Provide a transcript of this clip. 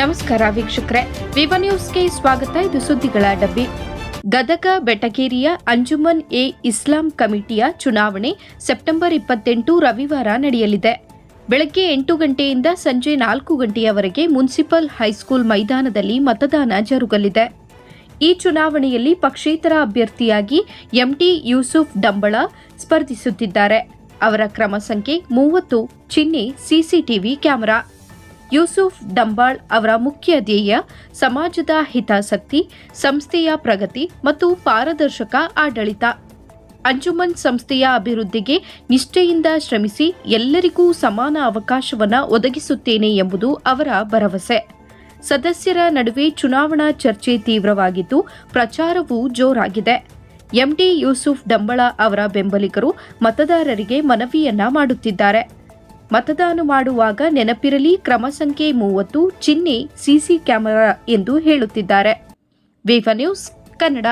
ನಮಸ್ಕಾರ ವೀಕ್ಷಕರೇ. ವಿವ ನ್ಯೂಸ್ಗೆ ಸ್ವಾಗತ. ಇದು ಸುದ್ದಿಗಳ ಡಬ್ಬಿ. ಗದಗ ಬೆಟಗೇರಿಯ ಅಂಜುಮನ್ ಎ ಇಸ್ಲಾಂ ಕಮಿಟಿಯ ಚುನಾವಣೆ ಸೆಪ್ಟೆಂಬರ್ ಇಪ್ಪತ್ತೆಂಟು ರವಿವಾರ ನಡೆಯಲಿದೆ. ಬೆಳಗ್ಗೆ ಎಂಟು ಗಂಟೆಯಿಂದ ಸಂಜೆ ನಾಲ್ಕು ಗಂಟೆಯವರೆಗೆ ಮುನ್ಸಿಪಲ್ ಹೈಸ್ಕೂಲ್ ಮೈದಾನದಲ್ಲಿ ಮತದಾನ ಜರುಗಲಿದೆ. ಈ ಚುನಾವಣೆಯಲ್ಲಿ ಪಕ್ಷೇತರ ಅಭ್ಯರ್ಥಿಯಾಗಿ ಎಂಟಿ ಯೂಸುಫ್ ಡಂಬಳ ಸ್ಪರ್ಧಿಸುತ್ತಿದ್ದಾರೆ. ಅವರ ಕ್ರಮ ಸಂಖ್ಯೆ ಮೂವತ್ತು. ಚಿಹ್ನೆ ಸಿಸಿಟಿವಿ ಕ್ಯಾಮೆರಾ. ಯೂಸುಫ್ ಡಂಬಾಳ್ ಅವರ ಮುಖ್ಯ ಧ್ಯೇಯ, ಸಮಾಜದ ಹಿತಾಸಕ್ತಿ, ಸಂಸ್ಥೆಯ ಪ್ರಗತಿ ಮತ್ತು ಪಾರದರ್ಶಕ ಆಡಳಿತ. ಅಂಜುಮನ್ ಸಂಸ್ಥೆಯ ಅಭಿವೃದ್ಧಿಗೆ ನಿಷ್ಠೆಯಿಂದ ಶ್ರಮಿಸಿ ಎಲ್ಲರಿಗೂ ಸಮಾನ ಅವಕಾಶವನ್ನು ಒದಗಿಸುತ್ತೇನೆ ಎಂಬುದು ಅವರ ಭರವಸೆ. ಸದಸ್ಯರ ನಡುವೆ ಚುನಾವಣಾ ಚರ್ಚೆ ತೀವ್ರವಾಗಿದ್ದು, ಪ್ರಚಾರವೂ ಜೋರಾಗಿದೆ. ಎಂಡಿ ಯೂಸುಫ್ ಡಂಬಳ ಅವರ ಬೆಂಬಲಿಗರು ಮತದಾರರಿಗೆ ಮನವಿಯನ್ನ ಮಾಡುತ್ತಿದ್ದಾರೆ. ಮತದಾನ ಮಾಡುವಾಗ ನೆನಪಿರಲಿ ಕ್ರಮ ಸಂಖ್ಯೆ ಮೂವತ್ತು ಚಿಹ್ನೆ ಸಿಸಿ ಕ್ಯಾಮೆರಾ ಎಂದು ಹೇಳುತ್ತಿದ್ದಾರೆ. Viva news Kannada.